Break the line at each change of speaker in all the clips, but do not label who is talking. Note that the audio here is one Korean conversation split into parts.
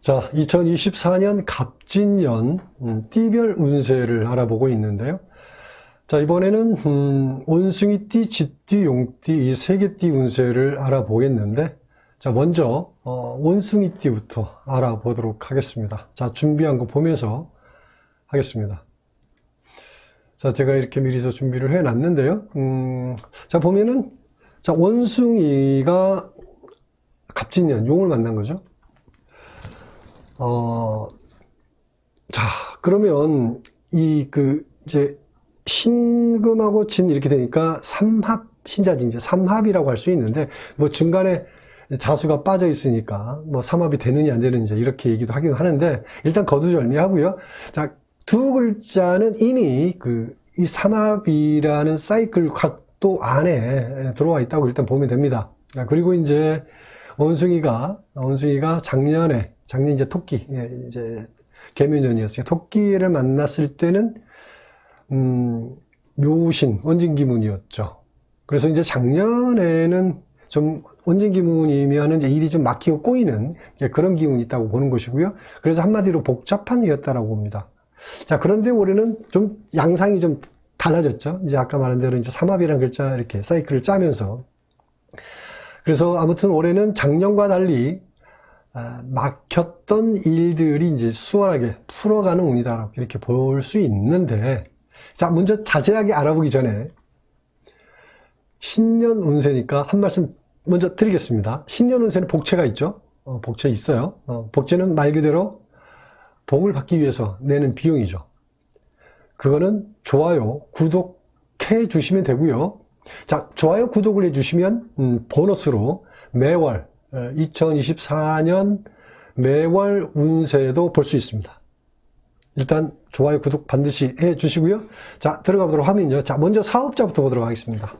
자, 2024년 갑진년 음, 띠별 운세를 알아보고 있는데요. 자, 이번에는 음, 원숭이띠, 쥐띠, 용띠 이 세 개 띠 운세를 알아보겠는데 자, 먼저 어, 원숭이띠부터 알아보도록 하겠습니다. 자, 준비한 거 보면서 하겠습니다. 자, 제가 이렇게 미리서 준비를 해 놨는데요. 음, 자, 보면은 자, 원숭이가 갑진년 용을 만난 거죠. 어, 자, 그러면 이 그 이제 신금하고 진 이렇게 되니까 삼합 신자진 이제 삼합이라고 할 수 있는데 뭐 중간에 자수가 빠져 있으니까 뭐 삼합이 되느냐 안 되느냐 이렇게 얘기도 하긴 하는데 일단 거두절미하고요. 자, 두 글자는 이미 그 이 삼합이라는 사이클 각도 안에 들어와 있다고 일단 보면 됩니다. 자, 그리고 이제 원숭이가 원숭이가 작년에 작년 이제 토끼 예, 이제 개묘년이었어요. 토끼를 만났을 때는 음, 묘신 원진기문이었죠. 그래서 이제 작년에는 좀 원진기문이면 이제 일이 좀 막히고 꼬이는 그런 기운이 있다고 보는 것이고요. 그래서 한마디로 복잡한 이었다라고 봅니다. 자, 그런데 올해는 좀 양상이 좀 달라졌죠. 이제 아까 말한 대로 이제 삼합이라는 글자 이렇게 사이클을 짜면서 그래서 아무튼 올해는 작년과 달리 아, 막혔던 일들이 이제 수월하게 풀어가는 운이다라고 이렇게 볼 수 있는데, 자, 먼저 자세하게 알아보기 전에 신년 운세니까 한 말씀 먼저 드리겠습니다. 신년 운세는 복채가 있죠. 어, 복채 있어요. 어, 복채는 말 그대로 복을 받기 위해서 내는 비용이죠. 그거는 좋아요, 구독해 주시면 되고요. 자, 좋아요, 구독을 해주시면 음, 보너스로 매월 2024년 매월 운세도 볼 수 있습니다. 일단 좋아요, 구독 반드시 해 주시고요. 자, 들어가 보도록 하면요. 자, 먼저 사업자부터 보도록 하겠습니다.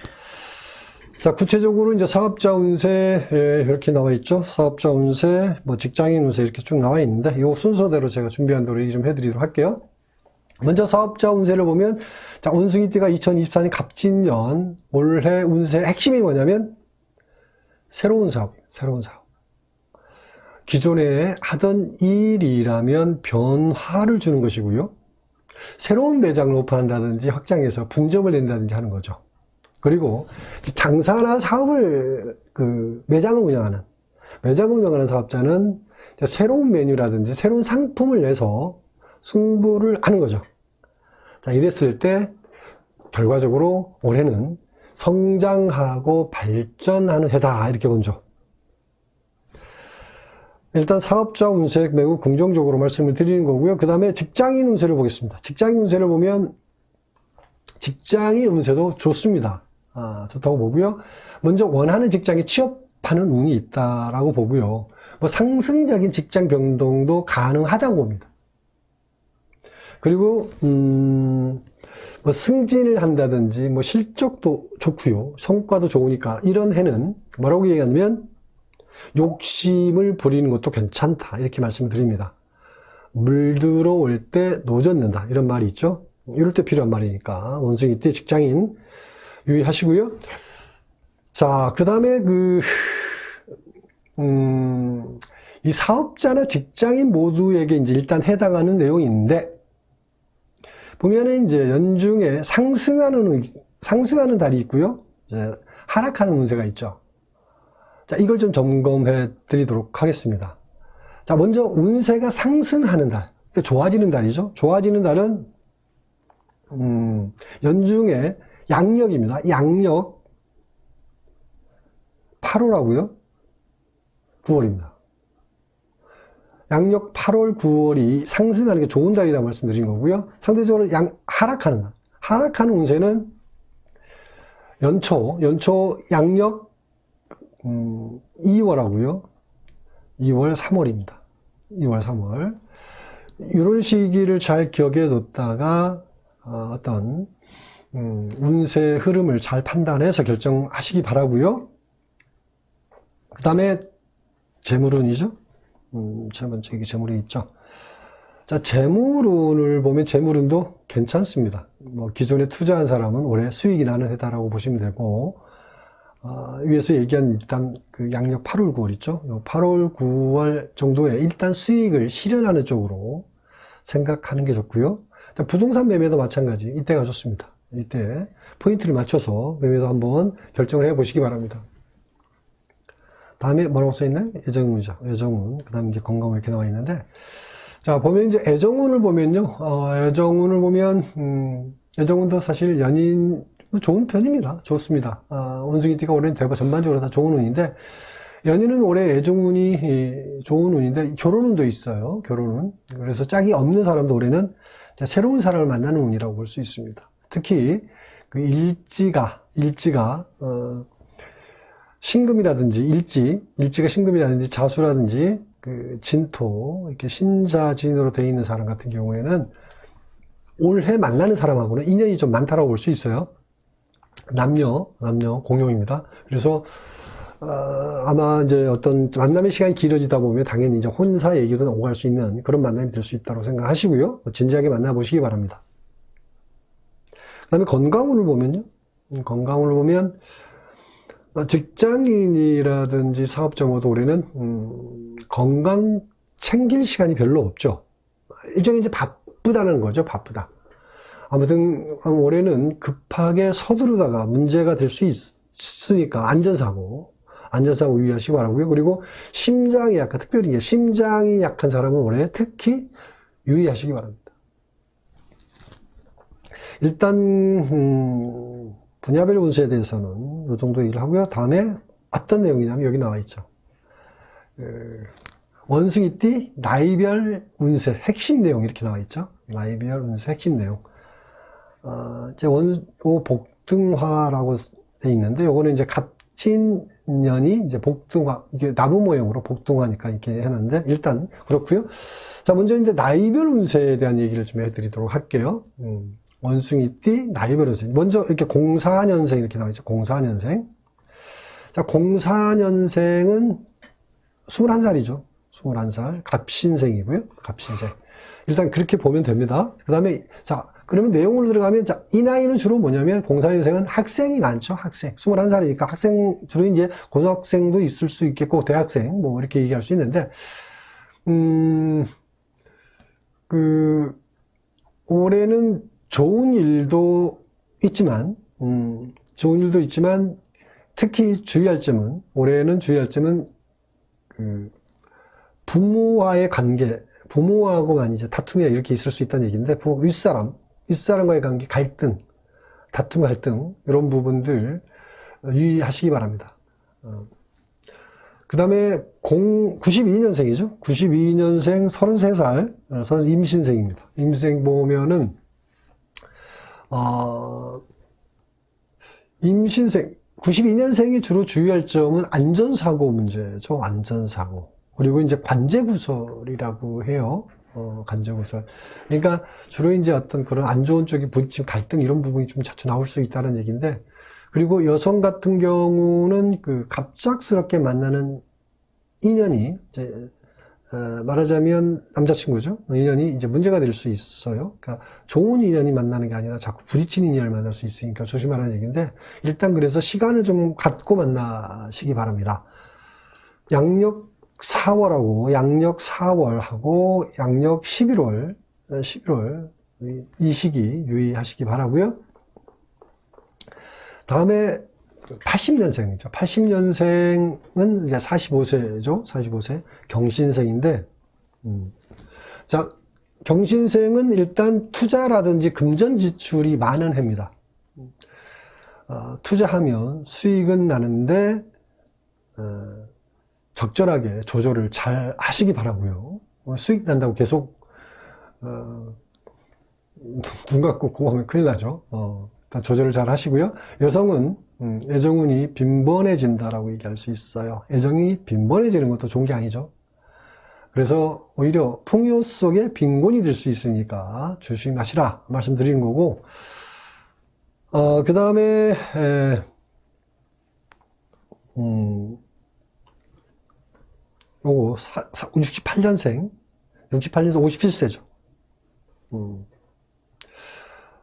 자, 구체적으로 이제 사업자 운세 예, 이렇게 나와 있죠. 사업자 운세, 뭐 직장인 운세 이렇게 쭉 나와 있는데 이 순서대로 제가 준비한 대로 얘기 좀 해드리도록 할게요. 먼저 사업자 운세를 보면 자, 원숭이띠가 2024년 갑진년 올해 운세 핵심이 뭐냐면 새로운 사업, 새로운 사업. 기존에 하던 일이라면 변화를 주는 것이고요. 새로운 매장을 오픈한다든지 확장해서 분점을 낸다든지 하는 거죠. 그리고 장사나 사업을 그 매장을 운영하는 매장을 운영하는 사업자는 새로운 메뉴라든지 새로운 상품을 내서 승부를 하는 거죠. 자, 이랬을 때 결과적으로 올해는 성장하고 발전하는 해다 이렇게 본죠. 일단 사업자 운세 매우 긍정적으로 말씀을 드리는 거고요. 그 다음에 직장인 운세를 보겠습니다. 직장인 운세를 보면 직장인 운세도 좋습니다. 아, 좋다고 보고요. 먼저 원하는 직장에 취업하는 운이 있다라고 보고요. 뭐 상승적인 직장 변동도 가능하다고 봅니다. 그리고 음, 뭐 승진을 한다든지 뭐 실적도 좋고요. 성과도 좋으니까 이런 해는 뭐라고 얘기하냐면 욕심을 부리는 것도 괜찮다. 이렇게 말씀을 드립니다. 물 들어올 때 노젓는다. 이런 말이 있죠. 이럴 때 필요한 말이니까 원숭이 때 직장인 유의하시고요. 자, 그 다음에 그, 음, 이 사업자나 직장인 모두에게 이제 일단 해당하는 내용인데, 보면은 이제 연중에 상승하는, 상승하는 달이 있고요. 이제 하락하는 운세가 있죠. 자, 이걸 좀 점검해 드리도록 하겠습니다. 자, 먼저 운세가 상승하는 달. 그러니까 좋아지는 달이죠. 좋아지는 달은, 음, 연중에 양력입니다. 양력 8월하고요. 9월입니다. 양력 8월, 9월이 상승하는 게 좋은 달이라고 말씀드린 거고요. 상대적으로 양, 하락하는 달. 하락하는 운세는 연초, 연초 양력 음, 2월하고요. 2월, 3월입니다. 2월, 3월. 이런 시기를 잘 기억해 뒀다가 어, 어떤 음, 운세 흐름을 잘 판단해서 결정하시기 바라고요. 그 다음에 재물운이죠. 음, 세 번째 이 재물이 있죠. 자, 재물운을 보면 재물운도 괜찮습니다. 뭐 기존에 투자한 사람은 올해 수익이 나는 해다라고 보시면 되고 어, 위에서 얘기한 일단 그 양력 8월, 9월 있죠? 요 8월, 9월 정도에 일단 수익을 실현하는 쪽으로 생각하는 게 좋고요. 부동산 매매도 마찬가지. 이때가 좋습니다. 이때 포인트를 맞춰서 매매도 한번 결정을 해 보시기 바랍니다. 다음에 뭐라고 써 있나요? 애정운이죠. 애정운. 그 다음에 이제 건강 이렇게 나와 있는데, 자, 보면 이제 애정운을 보면요. 어, 애정운을 보면, 음, 애정운도 사실 연인, 뭐 좋은 편입니다. 좋습니다. 아, 원숭이 띠가 올해는 대박 전반적으로 다 좋은 운인데, 연인은 올해 애정운이 이, 좋은 운인데, 결혼운도 있어요. 결혼운. 그래서 짝이 없는 사람도 올해는 새로운 사람을 만나는 운이라고 볼 수 있습니다. 특히, 그 일지가, 일지가, 어, 신금이라든지 일지, 일지가 신금이라든지 자수라든지 그 진토, 이렇게 신자진으로 되어 있는 사람 같은 경우에는 올해 만나는 사람하고는 인연이 좀 많다라고 볼 수 있어요. 남녀, 남녀 공용입니다. 그래서 어, 아마 이제 어떤 만남의 시간이 길어지다 보면 당연히 이제 혼사 얘기도 오갈 수 있는 그런 만남이 될 수 있다고 생각하시고요. 진지하게 만나보시기 바랍니다. 그 다음에 건강운을 보면요. 음, 건강운을 보면 어, 직장인이라든지 사업자 모두 올해는 음, 건강 챙길 시간이 별로 없죠. 일종의 이제 바쁘다는 거죠. 바쁘다. 아무튼 올해는 급하게 서두르다가 문제가 될 수 있으니까 안전사고, 안전사고 유의하시기 바라고요. 그리고 심장이 약간 특별히 심장이 약한 사람은 올해 특히 유의하시기 바랍니다. 일단 음, 분야별 운세에 대해서는 이 정도 얘기를 하고요. 다음에 어떤 내용이냐면 여기 나와 있죠. 그 원숭이띠 나이별 운세 핵심 내용 이렇게 나와 있죠. 나이별 운세 핵심 내용. 어, 이제 원, 요 복등화라고 돼 있는데 요거는 이제 갑진년이 이제 복등화 이게 나무 모형으로 복등화니까 이렇게 해놨는데 일단 그렇고요. 자 먼저 이제 나이별 운세에 대한 얘기를 좀 해드리도록 할게요. 음. 원숭이띠, 나이버려생. 먼저 이렇게 04년생 이렇게 나와 있죠. 04년생. 자, 04년생은 21살이죠. 21살. 갑신생이고요. 갑신생. 일단 그렇게 보면 됩니다. 그 다음에, 자, 그러면 내용으로 들어가면, 자, 이 나이는 주로 뭐냐면, 04년생은 학생이 많죠. 학생. 21살이니까 학생, 주로 이제 고등학생도 있을 수 있겠고, 대학생, 뭐, 이렇게 얘기할 수 있는데, 음, 그, 올해는 좋은 일도 있지만, 음, 좋은 일도 있지만, 특히 주의할 점은, 올해는 주의할 점은, 그, 부모와의 관계, 부모하고만 이제 다툼이나 이렇게 있을 수 있다는 얘기인데, 부모, 윗사람, 윗사람과의 관계, 갈등, 다툼, 갈등, 이런 부분들 유의하시기 바랍니다. 어. 그 다음에 92년생이죠. 92년생 33살, 임신생입니다. 임신생 보면은, 어, 임신생, 92년생이 주로 주의할 점은 안전사고 문제죠. 안전사고. 그리고 이제 관제구설이라고 해요. 어, 관제구설. 그러니까 주로 이제 어떤 그런 안 좋은 쪽이 부딪힘, 갈등 이런 부분이 좀 자주 나올 수 있다는 얘기인데, 그리고 여성 같은 경우는 그 갑작스럽게 만나는 인연이 이제 어, 말하자면 남자친구죠. 인연이 이제 문제가 될 수 있어요. 그러니까 좋은 인연이 만나는 게 아니라 자꾸 부딪히는 인연을 만날 수 있으니까 조심하라는 얘기인데 일단 그래서 시간을 좀 갖고 만나시기 바랍니다. 양력 4월하고 양력 4월하고 양력 11월 11월 이 시기 유의하시기 바라고요. 다음에 80년생이죠. 80년생은 이제 45세죠. 45세. 경신생인데, 음. 자, 경신생은 일단 투자라든지 금전 지출이 많은 해입니다. 어, 투자하면 수익은 나는데, 어, 적절하게 조절을 잘 하시기 바라고요. 어, 수익 난다고 계속, 어, 눈 감고 그거 하면 큰일 나죠. 어, 일단 조절을 잘 하시고요. 여성은 음, 애정운이 빈번해진다라고 얘기할 수 있어요. 애정이 빈번해지는 것도 좋은 게 아니죠. 그래서 오히려 풍요 속에 빈곤이 될 수 있으니까 조심하시라 말씀드리는 거고, 어, 그 다음에, 음, 요거, 68년생, 68년생 57세죠. 음,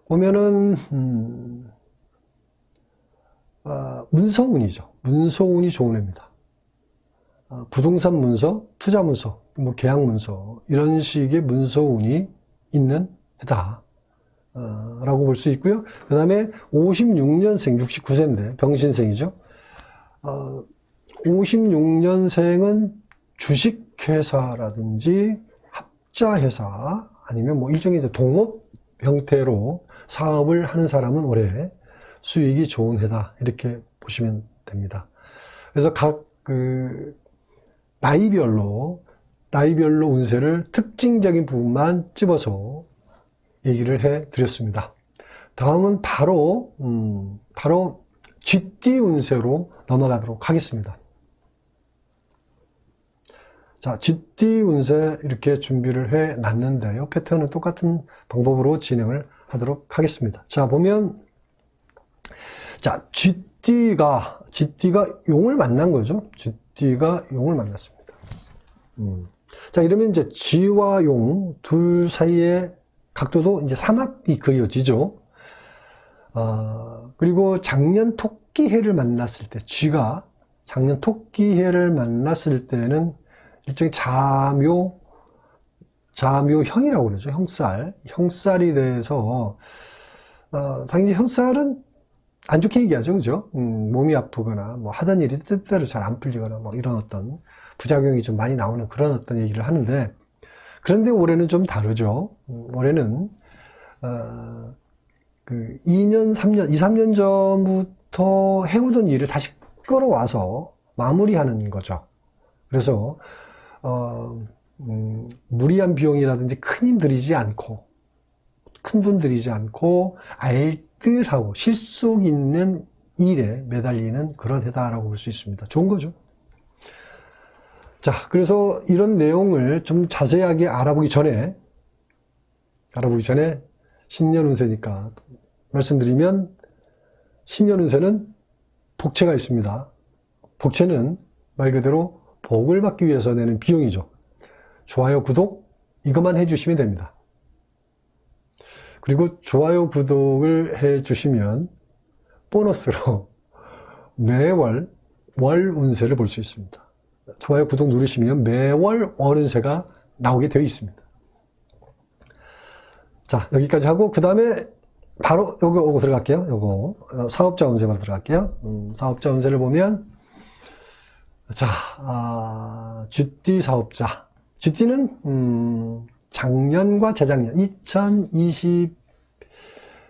보면은, 음, 어, 문서운이죠. 문서운이 좋은 해입니다. 어, 부동산 문서, 투자 문서, 뭐 계약 문서 이런 식의 문서운이 있는 해다. 어, 라고 볼 수 있고요. 그 다음에 56년생, 69세인데 병신생이죠. 어, 56년생은 주식회사라든지 합자회사 아니면 뭐 일종의 동업 형태로 사업을 하는 사람은 올해 수익이 좋은 해다. 이렇게 보시면 됩니다. 그래서 각 그 나이별로 나이별로 운세를 특징적인 부분만 집어서 얘기를 해 드렸습니다. 다음은 바로 음, 바로 쥐띠 운세로 넘어가도록 하겠습니다. 자, 쥐띠 운세 이렇게 준비를 해 놨는데요. 패턴은 똑같은 방법으로 진행을 하도록 하겠습니다. 자, 보면 자, 쥐띠가 쥐띠가 용을 만난 거죠. 쥐띠가 용을 만났습니다. 음. 자, 이러면 이제 쥐와 용 둘 사이의 각도도 이제 삼합이 그려지죠. 어, 그리고 작년 토끼해를 만났을 때, 쥐가 작년 토끼해를 만났을 때는 일종의 자묘, 자묘형이라고 그러죠. 형살. 형살이 돼서, 어, 당연히 형살은 안 좋게 얘기하죠. 그죠? 음, 몸이 아프거나, 뭐 하던 일이 뜻대로 잘 안 풀리거나, 뭐 이런 어떤 부작용이 좀 많이 나오는 그런 어떤 얘기를 하는데, 그런데 올해는 좀 다르죠. 음, 올해는, 어, 그 2년, 3년, 2, 3년 전부터 해오던 일을 다시 끌어와서 마무리하는 거죠. 그래서, 어, 음, 무리한 비용이라든지 큰 힘 들이지 않고, 큰 돈 들이지 않고, 알 뜰하고 실속 있는 일에 매달리는 그런 해다라고 볼 수 있습니다. 좋은 거죠. 자, 그래서 이런 내용을 좀 자세하게 알아보기 전에, 알아보기 전에 신년 운세니까 말씀드리면 신년 운세는 복채가 있습니다. 복채는 말 그대로 복을 받기 위해서 내는 비용이죠. 좋아요, 구독 이것만 해주시면 됩니다. 그리고 좋아요, 구독을 해 주시면 보너스로 매월 월 운세를 볼 수 있습니다. 좋아요, 구독 누르시면 매월 월 운세가 나오게 되어 있습니다. 자, 여기까지 하고, 그 다음에 바로 요거, 요거 들어갈게요. 요거. 어, 사업자 운세 바로 들어갈게요. 음, 사업자 운세를 보면, 자, 아, 쥐띠 사업자. 쥐띠는, 음, 작년과 재작년, 2020,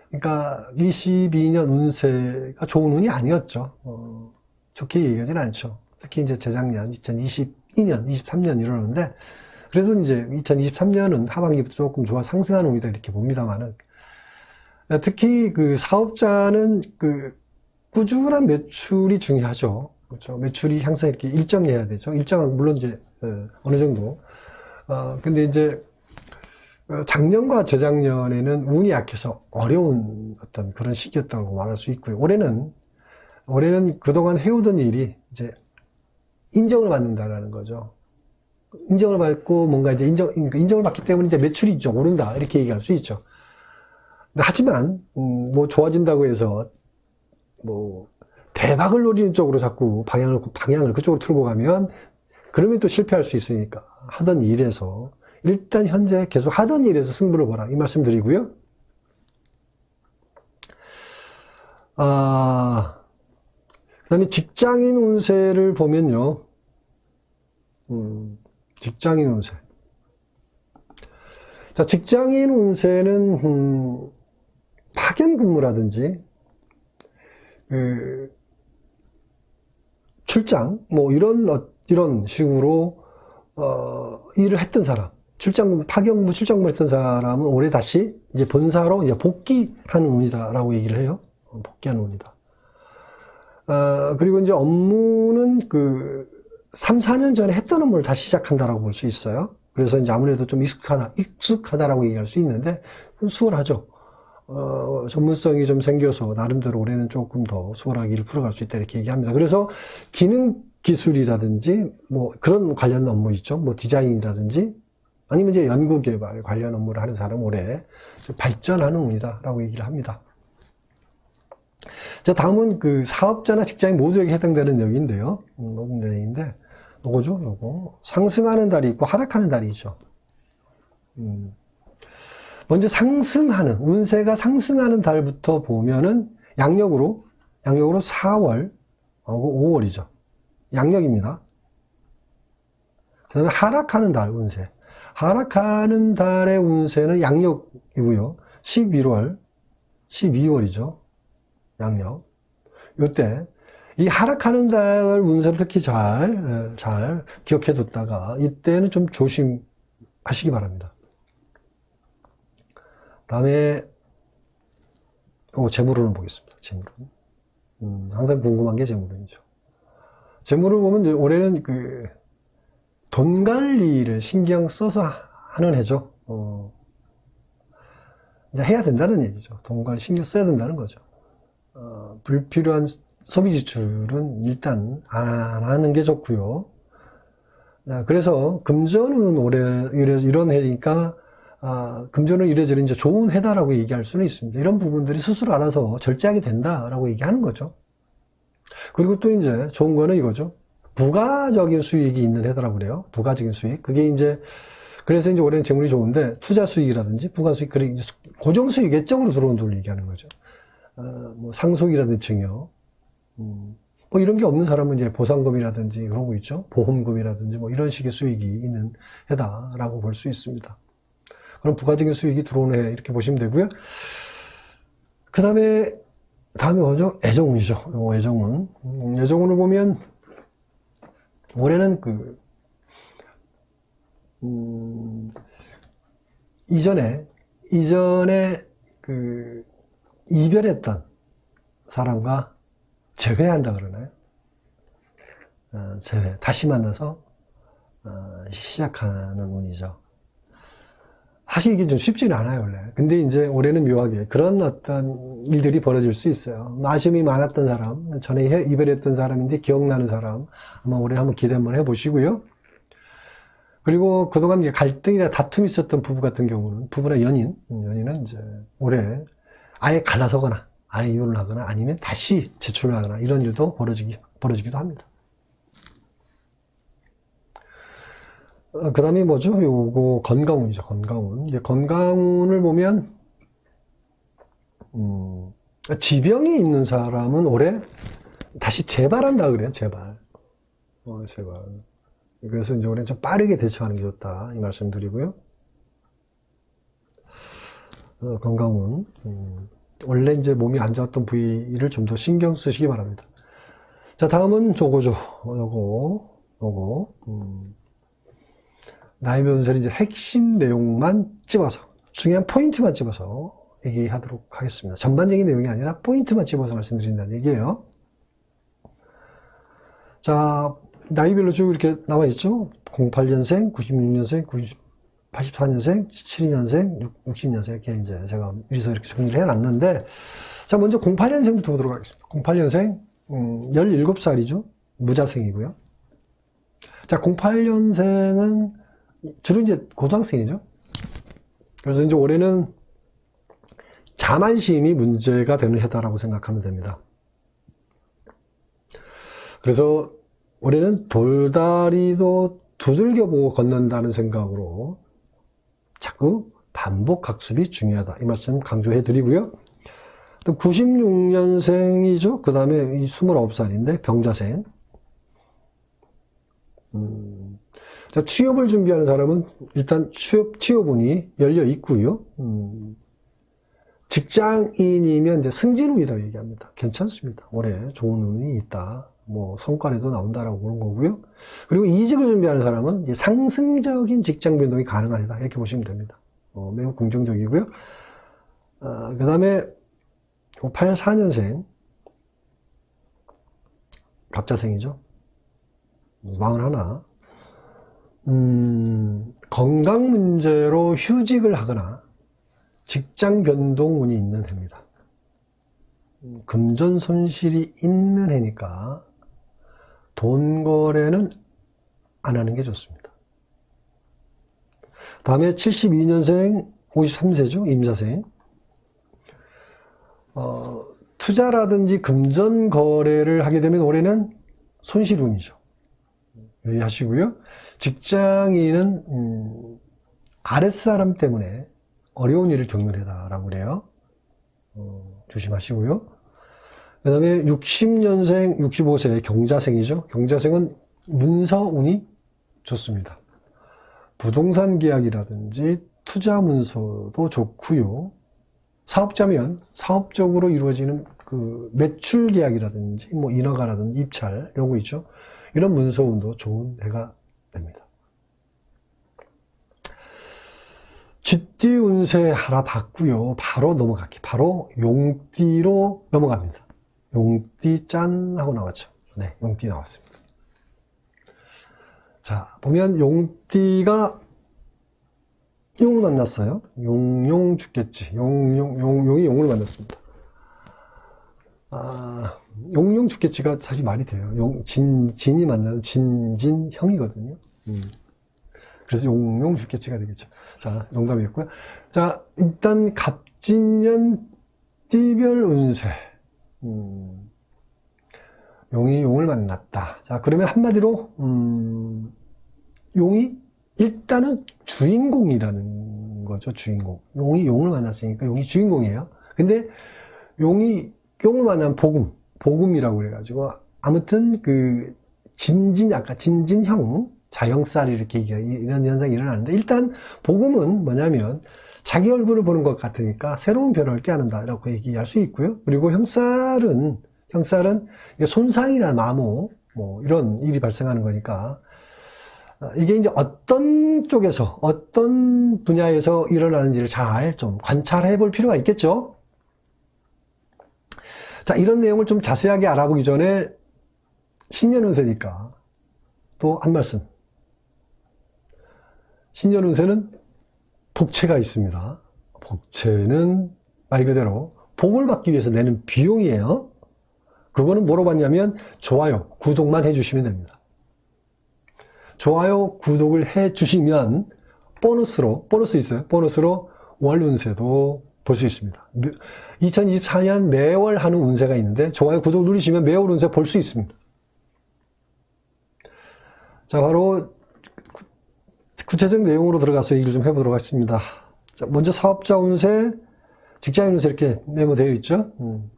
그러니까 22년 운세가 좋은 운이 아니었죠. 어, 좋게 얘기하진 않죠. 특히 이제 재작년, 2022년, 23년 이러는데, 그래도 이제 2023년은 하반기부터 조금 좋아 상승하는 운이다 이렇게 봅니다만은 특히 그 사업자는 그 꾸준한 매출이 중요하죠. 그렇죠. 매출이 항상 이렇게 일정해야 되죠. 일정은 물론 이제 어, 어느 정도. 어 근데 이제 어, 작년과 재작년에는 운이 약해서 어려운 어떤 그런 시기였다고 말할 수 있고요. 올해는 올해는 그동안 해오던 일이 이제 인정을 받는다라는 거죠. 인정을 받고 뭔가 이제 인정, 그러니까 인정을 받기 때문에 이제 매출이 좀 오른다. 이렇게 얘기할 수 있죠. 하지만, 음, 뭐 좋아진다고 해서 뭐 대박을 노리는 쪽으로 자꾸 방향을, 방향을 그쪽으로 틀고 가면 그러면 또 실패할 수 있으니까 하던 일에서 일단 현재 계속 하던 일에서 승부를 보라. 이 말씀 드리고요. 아, 그 다음에 직장인 운세를 보면요. 음, 직장인 운세. 자, 직장인 운세는, 음, 파견 근무라든지, 그, 출장, 뭐, 이런, 어, 이런 식으로, 어, 일을 했던 사람, 출장 근무, 파견 근무, 출장 근무 했던 사람은 올해 다시 이제 본사로 이제 복귀하는 운이다라고 얘기를 해요. 어, 복귀하는 운이다. 어, 그리고 이제 업무는 그, 3, 4년 전에 했던 업무를 다시 시작한다라고 볼 수 있어요. 그래서 이제 아무래도 좀 익숙하다, 익숙하다라고 얘기할 수 있는데, 수월하죠. 어, 전문성이 좀 생겨서, 나름대로 올해는 조금 더 수월하게 일을 풀어갈 수 있다, 이렇게 얘기합니다. 그래서 기능 기술이라든지, 뭐, 그런 관련 업무 있죠. 뭐, 디자인이라든지, 아니면 이제 연구 개발 관련 업무를 하는 사람 올해 좀 발전하는 운이다라고 얘기를 합니다. 자, 다음은 그 사업자나 직장인 모두에게 해당되는 영인데요. 음, 모든 영인데, 요거죠, 요거. 상승하는 달이 있고 하락하는 달이 있죠. 음. 먼저 상승하는, 운세가 상승하는 달부터 보면은 양력으로, 양력으로 4월, 하고 5월이죠. 양력입니다. 그 다음에 하락하는 달 운세. 하락하는 달의 운세는 양력이고요. 11월, 12월이죠. 양력. 요때 이 하락하는 달 운세를 특히 잘, 예, 잘 기억해 뒀다가 이때는 좀 조심하시기 바랍니다. 다음에 요 재물운을 보겠습니다. 재물운. 음, 항상 궁금한 게 재물운이죠. 재물을 보면 올해는 그 돈 관리를 신경 써서 하는 해죠. 어, 해야 된다는 얘기죠. 돈 관리 신경 써야 된다는 거죠. 어, 불필요한 소비 지출은 일단 안 하는 게 좋고요. 아, 그래서 금전운은 올해 이런 해니까 아, 금전은 이래저래 이제 좋은 해다라고 얘기할 수는 있습니다. 이런 부분들이 스스로 알아서 절제하게 된다라고 얘기하는 거죠. 그리고 또 이제 좋은 거는 이거죠. 부가적인 수익이 있는 해다라고 그래요. 부가적인 수익. 그게 이제 그래서 이제 올해는 재물이 좋은데 투자 수익이라든지 부가 수익, 그리고 고정 수익 외적으로 들어온 돈을 얘기하는 거죠. 어, 뭐 상속이라든지 증여, 음, 뭐 이런 게 없는 사람은 이제 보상금이라든지 그런 거 있죠. 보험금이라든지 뭐 이런 식의 수익이 있는 해다라고 볼 수 있습니다. 그럼 부가적인 수익이 들어오는 해 이렇게 보시면 되고요. 그 다음에 다음에 뭐죠? 애정운이죠. 요 애정운. 음, 애정운을 보면 올해는 그 음, 이전에 이전에 그 이별했던 사람과 재회한다 그러나요? 어, 재회 다시 만나서 어, 시작하는 운이죠. 이게 좀 쉽지는 않아요, 원래. 근데 이제 올해는 묘하게 그런 어떤 일들이 벌어질 수 있어요. 아쉬움이 많았던 사람, 전에 해- 이별했던 사람인데 기억나는 사람, 아마 올해 한번 기대 한번 해보시고요. 그리고 그동안 갈등이나 다툼이 있었던 부부 같은 경우는, 부부나 연인, 음, 연인은 이제 올해 아예 갈라서거나, 아예 이혼을 하거나, 아니면 다시 재출을 하거나, 이런 일도 벌어지기, 벌어지기도 합니다. 그 다음에 뭐죠? 요거 건강운이죠, 건강운. 이제 건강운을 보면, 음, 지병이 있는 사람은 올해 다시 재발한다 그래요, 재발. 어, 재발. 그래서 이제 올해 좀 빠르게 대처하는 게 좋다, 이 말씀 드리고요. 어, 건강운. 음, 원래 이제 몸이 안 좋았던 부위를 좀 더 신경 쓰시기 바랍니다. 자, 다음은. 어, 요거, 요거. 음. 나의 변호사는 이제 핵심 내용만 집어서, 중요한 포인트만 집어서 얘기하도록 하겠습니다. 전반적인 내용이 아니라 포인트만 집어서 말씀드린다는 얘기예요. 자, 나이별로 쭉 이렇게 나와 있죠? 08년생, 96년생, 90, 84년생, 72년생, 60년생 이렇게 이제 제가 미리서 이렇게 정리를 해놨는데, 자, 먼저 08년생부터 보도록 하겠습니다. 08년생, 음, 17살이죠? 무자생이고요. 자, 08년생은 주로 이제 고등학생이죠. 그래서 이제 올해는 자만심이 문제가 되는 해다라고 생각하면 됩니다. 그래서 올해는 돌다리도 두들겨 보고 걷는다는 생각으로 자꾸 반복 학습이 중요하다. 이 말씀 강조해 드리고요. 또 96년생이죠. 그 다음에 이 29살인데 병자생. 음, 자, 취업을 준비하는 사람은 일단 취업, 취업운이 열려 있고요. 음, 직장인이면 이제 승진운이라고 얘기합니다. 괜찮습니다. 올해 좋은 운이 있다. 뭐 성과에도 나온다라고 보는 거고요. 그리고 이직을 준비하는 사람은 상승적인 직장 변동이 가능하다. 이렇게 보시면 됩니다. 어, 매우 긍정적이고요. 그 다음에 84년생 갑자생이죠. 41. 음, 건강 문제로 휴직을 하거나 직장 변동운이 있는 해입니다. 음, 금전 손실이 있는 해니까 돈 거래는 안 하는 게 좋습니다. 다음에 72년생 53세죠. 임자생. 어, 투자라든지 금전 거래를 하게 되면 올해는 손실운이죠. 유의하시고요. 직장인은 음, 아랫사람 때문에 어려운 일을 겪는 해다라고 그래요. 어, 조심하시고요. 그 다음에 60년생, 65세 경자생이죠. 경자생은 문서운이 좋습니다. 부동산 계약이라든지 투자 문서도 좋고요. 사업자면 사업적으로 이루어지는 그 매출 계약이라든지 뭐 인허가라든지 입찰 이런 거 있죠. 이런 문서운도 좋은 해가 됩니다. 쥐띠 운세 하나 봤고요. 바로 넘어갈게요. 바로 용띠로 넘어갑니다. 용띠 짠 하고 나왔죠. 네, 용띠 나왔습니다. 자, 보면 용띠가 용을 만났어요. 용, 용 죽겠지. 용, 용, 용, 용이 용을 만났습니다. 아, 용, 용 죽겠지가 사실 말이 돼요. 용, 진, 진이 만나는 진진 형이거든요. 음. 그래서 용, 용 죽겠지가 되겠죠. 자, 농담이었고요. 자, 일단 갑진년 띠별 운세. 음, 용이 용을 만났다. 자, 그러면 한마디로, 음, 용이 일단은 주인공이라는 거죠, 주인공. 용이 용을 만났으니까 용이 주인공이에요. 근데 용이 용을 만난 복음, 복음이라고 그래가지고, 아무튼 그, 진진, 아까 진진형, 자형살이 이렇게 이런 현상이 일어나는데, 일단 복음은 뭐냐면, 자기 얼굴을 보는 것 같으니까 새로운 별을 깨닫는다라고 얘기할 수 있고요. 그리고 형살은, 형살은 손상이나 마모, 뭐, 이런 일이 발생하는 거니까, 아, 이게 이제 어떤 쪽에서, 어떤 분야에서 일어나는지를 잘 좀 관찰해 볼 필요가 있겠죠? 자, 이런 내용을 좀 자세하게 알아보기 전에 신년 운세니까 또 한 말씀. 신년 운세는 복채가 있습니다. 복채는 말 그대로 복을 받기 위해서 내는 비용이에요. 그거는 뭐로 받냐면 좋아요, 구독만 해주시면 됩니다. 좋아요, 구독을 해주시면 보너스로, 보너스 있어요. 보너스로 월 운세도 볼 수 있습니다. 2024년 매월 하는 운세가 있는데 좋아요, 구독 누르시면 매월 운세 볼 수 있습니다. 자, 바로 구- 구체적 내용으로 들어가서 얘기를 좀 해보도록 하겠습니다. 자, 먼저 사업자 운세, 직장인 운세 이렇게 메모되어 있죠. 음.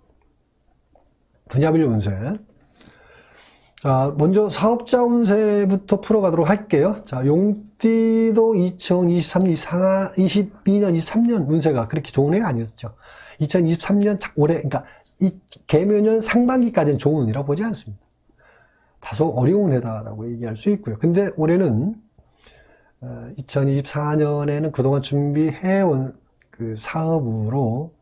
분야별 운세. 자, 먼저 사업자 운세부터 풀어가도록 할게요. 자, 용띠도 2023년, 24, 22년, 23년 운세가 그렇게 좋은 해가 아니었죠. 2023년 올해, 그러니까 이 개묘년 상반기까지는 좋은 운이라고 보지 않습니다. 다소 어려운 해다라고 얘기할 수 있고요. 근데 올해는 2024년에는 그동안 준비해온 그 사업으로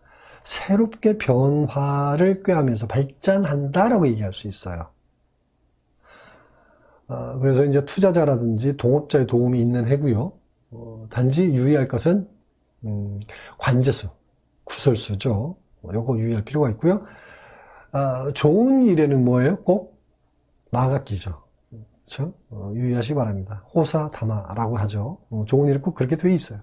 새롭게 변화를 꾀하면서 발전한다라고 얘기할 수 있어요. 어, 그래서 이제 투자자라든지 동업자의 도움이 있는 해고요. 어, 단지 유의할 것은 음, 관제수, 구설수죠. 어, 요거 유의할 필요가 있고요. 아, 좋은 일에는 뭐예요? 꼭 마각기죠. 그렇죠? 어, 유의하시기 바랍니다. 호사다마라고 하죠. 어, 좋은 일은 꼭 그렇게 되어 있어요.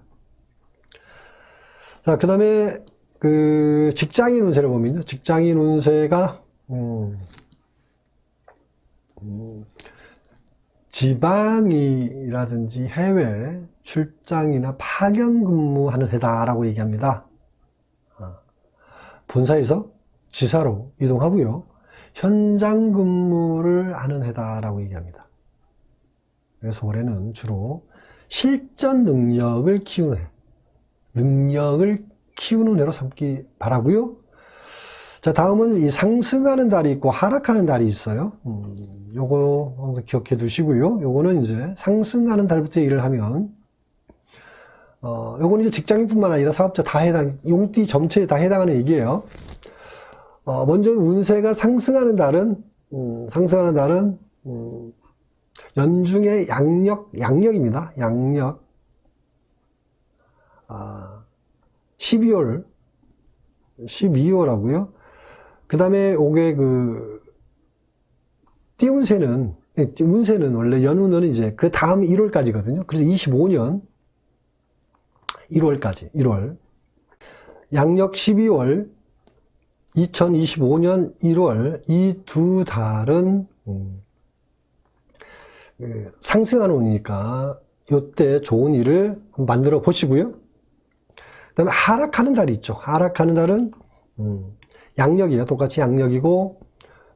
자, 그 다음에 그 직장인 운세를 보면요. 직장인 운세가 음, 음, 지방이라든지 해외 출장이나 파견 근무하는 해다라고 얘기합니다. 아, 본사에서 지사로 이동하고요. 현장 근무를 하는 해다라고 얘기합니다. 그래서 올해는 주로 실전 능력을 키우는 해. 능력을 키우는 해로 삼기 바라고요. 자, 다음은 이 상승하는 달이 있고 하락하는 달이 있어요. 음, 요거 항상 기억해 두시고요. 요거는 이제 상승하는 달부터 일을 하면 어, 요거는 이제 직장인뿐만 아니라 사업자 다 해당, 용띠 전체에 다 해당하는 얘기예요. 어, 먼저 운세가 상승하는 달은 음, 상승하는 달은 음, 연중의 양력, 양력입니다. 양력. 아, 12월, 12월 하고요. 그 다음에 요게 그, 띠운세는, 예, 운세는 원래 연운은 이제 그 다음 1월까지거든요. 그래서 25년 1월까지, 1월. 양력 12월, 2025년 1월 이 두 달은 음, 그 상승하는 운이니까 이때 좋은 일을 만들어 보시고요. 그 다음에 하락하는 달이 있죠. 하락하는 달은 음, 양력이에요. 똑같이 양력이고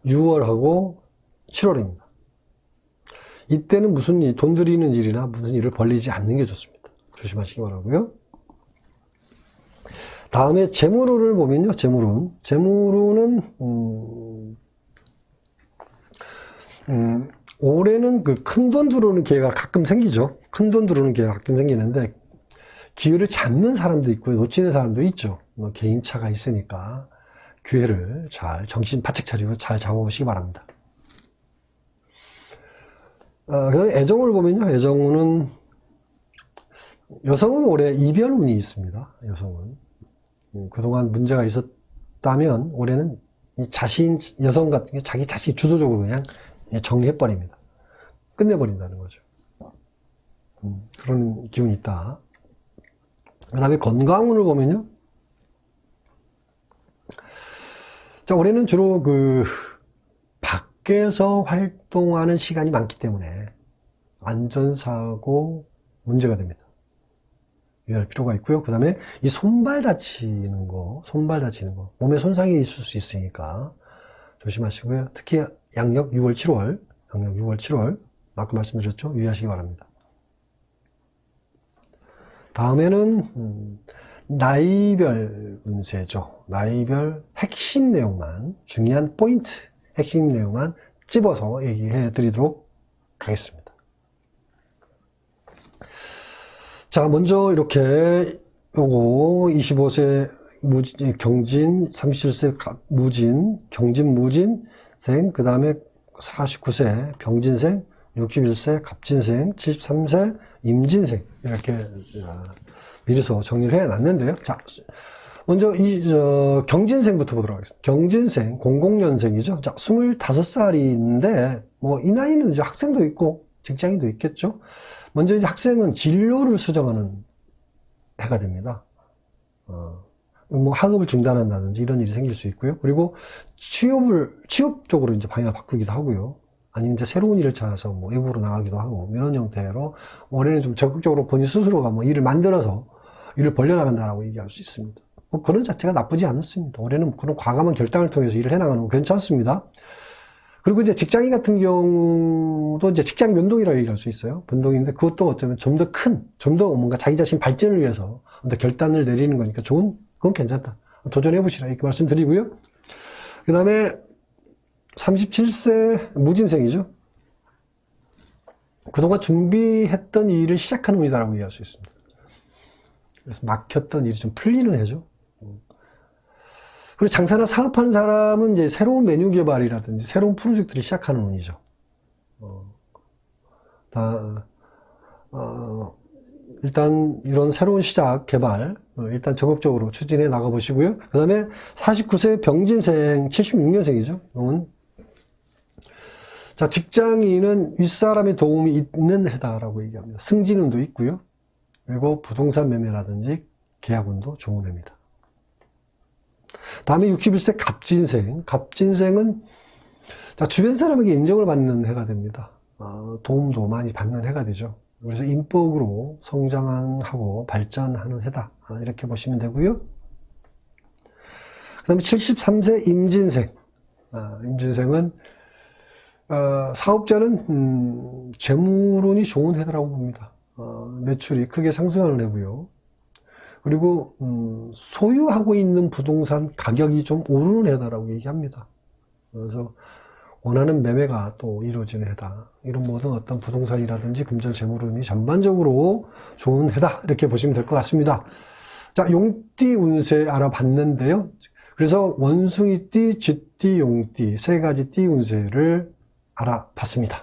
6월하고 7월입니다. 이때는 무슨 일, 돈 들이는 일이나 무슨 일을 벌리지 않는 게 좋습니다. 조심하시기 바라고요. 다음에 재물운을 보면요. 재물운. 재물운은 음, 음, 올해는 그 큰 돈 들어오는 기회가 가끔 생기죠. 큰 돈 들어오는 기회가 가끔 생기는데 기회를 잡는 사람도 있고요. 놓치는 사람도 있죠. 뭐 개인차가 있으니까 기회를 잘 정신 바짝 차리고 잘 잡아보시기 바랍니다. 어, 그다음에 애정을 보면요. 애정운은 여성은 올해 이별운이 있습니다. 여성은 음, 그동안 문제가 있었다면 올해는 이 자신 여성 같은 게 자기 자신 주도적으로 그냥 정리해 버립니다. 끝내버린다는 거죠. 음, 그런 기운이 있다. 그 다음에 건강운을 보면요. 자, 올해는 주로 그, 밖에서 활동하는 시간이 많기 때문에 안전사고 문제가 됩니다. 유의할 필요가 있고요. 그 다음에 이 손발 다치는 거, 손발 다치는 거, 몸에 손상이 있을 수 있으니까 조심하시고요. 특히 양력 6월, 7월, 양력 6월, 7월, 아까 말씀드렸죠? 유의하시기 바랍니다. 다음에는 음, 나이별 운세죠. 나이별 핵심 내용만 중요한 포인트, 핵심 내용만 찝어서 얘기해 드리도록 하겠습니다. 자, 먼저 이렇게 요거 25세 무진, 경진, 37세 무진, 경진 무진생, 그 다음에 49세 병진생, 61세 갑진생, 73세 임진생 이렇게 어, 미리서 정리를 해 놨는데요. 자, 먼저 이 저, 경진생부터 보도록 하겠습니다. 경진생 00년생이죠. 자, 25살인데 뭐 이 나이는 이제 학생도 있고 직장인도 있겠죠. 먼저 이제 학생은 진로를 수정하는 해가 됩니다. 어, 뭐 학업을 중단한다든지 이런 일이 생길 수 있고요. 그리고 취업을 취업 쪽으로 이제 방향을 바꾸기도 하고요. 아니면 이제 새로운 일을 찾아서 뭐 외국으로 나가기도 하고 뭐 이런 형태로 올해는 좀 적극적으로 본인 스스로가 뭐 일을 만들어서 일을 벌려나간다라고 얘기할 수 있습니다. 뭐 그런 자체가 나쁘지 않습니다. 올해는 그런 과감한 결단을 통해서 일을 해나가는 거 괜찮습니다. 그리고 이제 직장인 같은 경우도 이제 직장 변동이라고 얘기할 수 있어요. 변동인데 그것도 어쩌면 좀 더 큰, 좀 더 뭔가 자기 자신 발전을 위해서 결단을 내리는 거니까 좋은, 그건 괜찮다. 도전해 보시라 이렇게 말씀드리고요. 그 다음에 37세 무진생이죠. 그동안 준비했던 일을 시작하는 운이다라고 이해할 수 있습니다. 그래서 막혔던 일이 좀 풀리는 해죠. 그리고 장사나 사업하는 사람은 이제 새로운 메뉴 개발이라든지 새로운 프로젝트를 시작하는 운이죠. 어, 다, 어, 일단 이런 새로운 시작, 개발, 어, 일단 적극적으로 추진해 나가 보시고요. 그 다음에 49세 병진생 76년생이죠. 은 자, 직장인은 윗사람의 도움이 있는 해다라고 얘기합니다. 승진운도 있고요. 그리고 부동산 매매라든지 계약운도 좋은 해입니다. 다음에 61세 갑진생. 갑진생은 자, 주변 사람에게 인정을 받는 해가 됩니다. 어, 도움도 많이 받는 해가 되죠. 그래서 인복으로 성장하고 발전하는 해다. 아, 이렇게 보시면 되고요. 그 다음에 73세 임진생. 아, 임진생은 어, 사업자는 음, 재물운이 좋은 해라고 봅니다. 어, 매출이 크게 상승하는 해고요. 그리고 음, 소유하고 있는 부동산 가격이 좀 오르는 해다라고 얘기합니다. 그래서 원하는 매매가 또 이루어지는 해다. 이런 모든 어떤 부동산이라든지 금전 재물운이 전반적으로 좋은 해다. 이렇게 보시면 될 것 같습니다. 자, 용띠 운세 알아봤는데요. 그래서 원숭이띠, 쥐띠, 용띠 세 가지 띠 운세를 알아봤습니다.